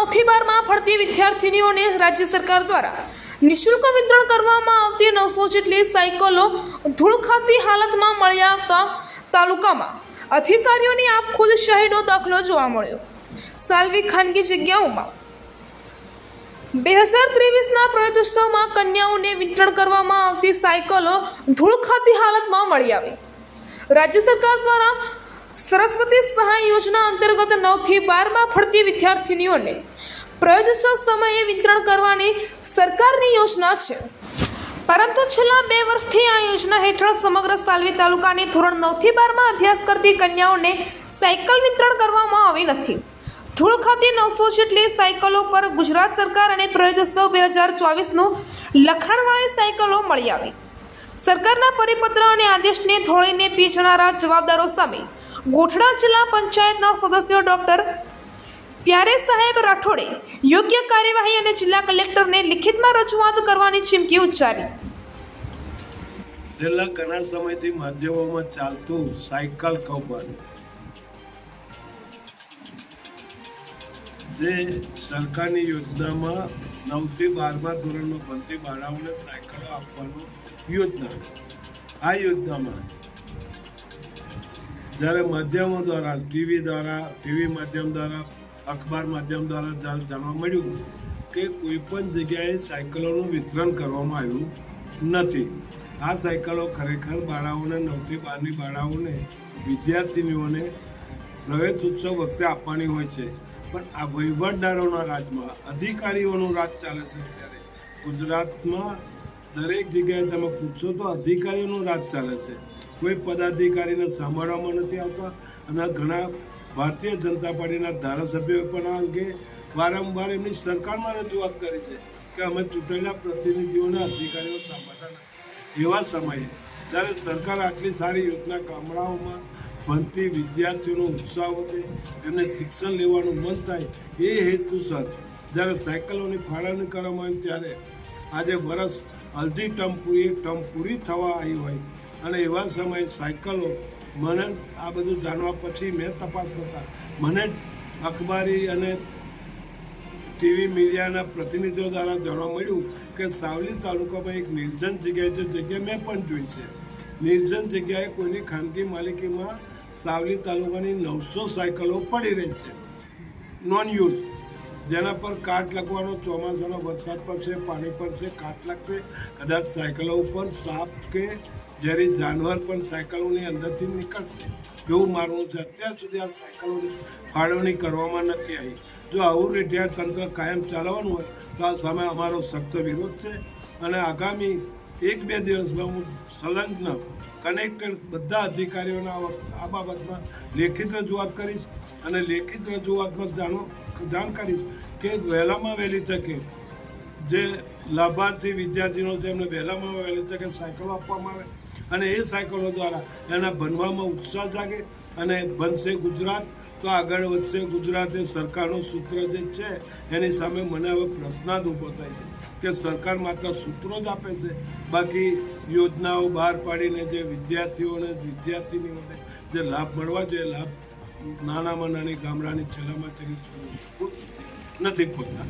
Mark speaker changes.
Speaker 1: નવથી બારમાં ભણતી વિદ્યાર્થીનીઓને રાજ્ય સરકાર દ્વારા નિઃશુલ્ક વિતરણ કરવામાં આવતી નવસો જેટલી સાયકલો ધૂળ ખાતી હાલતમાં મળી આવતા તાલુકામાં અધિકારીઓની આપ ખુદ શહીનો દાખલો જોવા મળ્યો. સાલવી ખાનગી જગ્યાઓમાં બે હજાર ત્રેવીસના પ્રયોગોત્સવમાં કન્યાઓને વિતરણ કરવામાં આવતી સાયકલો ધૂળ ખાતી હાલતમાં મળી આવી. રાજ્ય સરકાર દ્વારા સરસ્વતી સહાય યોજના અંતર્ગત નવથી બારમાં ભણતી વિદ્યાર્થીનીઓને પ્રવેશોત્સવ સમયે વિતરણ કરવાની સરકારની યોજના છે. પરંતુ છેલ્લા બે વર્ષથી આ યોજના હેઠળ સમગ્ર સાલવી તાલુકાની ધોરણ નવથી બારમાં અભ્યાસ કરતી કન્યાઓને સાયકલ વિતરણ કરવામાં આવી નથી. ધૂળ ખાતે નવસો જેટલી સાયકલો પર ગુજરાત સરકાર અને પ્રયોજસ્વ બે હજાર ચોવીસનું લખાણવાળી સાયકલો મળી આવી. સરકારના પરિપત્ર અને આદેશને ધોળીને પી જનારા જવાબદારો સામે ગોઠડા જિલ્લા પંચાયતના સદસ્યો ડોક્ટર પ્યારે સાહેબ રાઠોડે યોગ્ય કાર્યવાહી અને જિલ્લા કલેક્ટરને લિખિતમાં રજૂઆત કરવાની ચીમકી ઉચ્ચારી.
Speaker 2: છેલ્લા ઘણા સમયથી માધ્યમોમાં ચાલતું સાયકલ કૌભાંડ. જે સરકારની યોજનામાં નવથી બારમા ધોરણમાં ભણતી બાળાઓને સાયકલો આપવાનું યોજના. આ યોજનામાં જ્યારે માધ્યમો દ્વારા, ટીવી દ્વારા, ટીવી માધ્યમ દ્વારા, અખબાર માધ્યમ દ્વારા જ્યારે જાણવા મળ્યું કે કોઈ પણ જગ્યાએ સાયકલોનું વિતરણ કરવામાં આવ્યું નથી. આ સાયકલો ખરેખર બાળાઓને, નવથી બારની બાળાઓને, વિદ્યાર્થીનીઓને પ્રવેશ ઉત્સવ વખતે આપવાની હોય છે. પણ આ વહીવટદારોના રાજમાં, અધિકારીઓનું રાજ ચાલે છે ત્યારે ગુજરાતમાં દરેક જગ્યાએ તમે પૂછો તો અધિકારીઓનું રાજ ચાલે છે. કોઈ પદાધિકારીને સાંભળવામાં નથી આવતા અને ઘણા ભારતીય જનતા પાર્ટીના ધારાસભ્યોએ પણ આ અંગે વારંવાર એમની સરકારમાં રજૂઆત કરી છે કે અમે ચૂંટેલા પ્રતિનિધિઓને અધિકારીઓ સાંભળતા નથી. એવા સમયે જ્યારે સરકાર આટલી સારી યોજના ગામડાઓમાં ભણતી વિદ્યાર્થીઓનો ઉત્સાહ વધે, એમને શિક્ષણ લેવાનું મન થાય એ હેતુસર જ્યારે સાયકલોની ફાળવણી કરવામાં આવી ત્યારે આજે વરસ અડધી ટર્મ પૂરી એક ટર્મ પૂરી થવા આવી હોય. અને એવા સમયે સાયકલો, મને આ બધું જાણવા પછી મેં તપાસ કરતા, મને અખબારી અને ટીવી મીડિયાના પ્રતિનિધિઓ દ્વારા જાણવા મળ્યું કે સાવલી તાલુકામાં એક નિર્જન જગ્યાએ જે જગ્યા મેં પણ જોઈ છે. નિર્જન જગ્યાએ કોઈની ખાનગી માલિકીમાં સાવલી તાલુકાની નવસો સાયકલો પડી રહી છે. Non use. જેના પર કાટ લગવાનો ચોમાસાનો વરસાદ પડશે, પાણી પડશે, કાટ લાગશે. કદાચ સાયકલો ઉપર સાપ કે ઝેરી જાનવર પણ સાયકલોની અંદરથી નીકળશે. એવું માનવું છે. અત્યાર સુધી આ સાયકલોની ફાળવણી કરવામાં નથી આવી. જો આવું રેટિયાર તંત્ર કાયમ ચાલવાનું હોય, તો આ સામે અમારો સખ્ત વિરોધ છે. અને આગામી એક બે દિવસમાં હું સંલગ્ન કનેક્ટેડ બધા અધિકારીઓના આ બાબતમાં લેખિત રજૂઆત કરીશ અને લેખિત રજૂઆતમાં જાણો જાણ કરીશ કે વહેલામાં વહેલી તકે જે લાભાર્થી વિદ્યાર્થીઓ છે, એમને વહેલામાં વહેલી તકે સાયકલો આપવામાં આવે અને એ સાયકલો દ્વારા એના ભણવામાં ઉત્સાહ જાગે અને બનશે ગુજરાત. તો આગળ વધશે ગુજરાત એ સરકારનું સૂત્ર જે છે, એની સામે મને હવે પ્રશ્નાર્થ ઊભો થાય છે કે સરકાર માત્ર સૂત્રો જ આપે છે, બાકી યોજનાઓ બહાર પાડીને જે વિદ્યાર્થીઓને, વિદ્યાર્થીનીઓને જે લાભ મળવા જોઈએ, લાભ નાનામાં નાની ગામડાની છેલ્લામાં છેલ્લી સ્કૂલ નથી પહોંચતા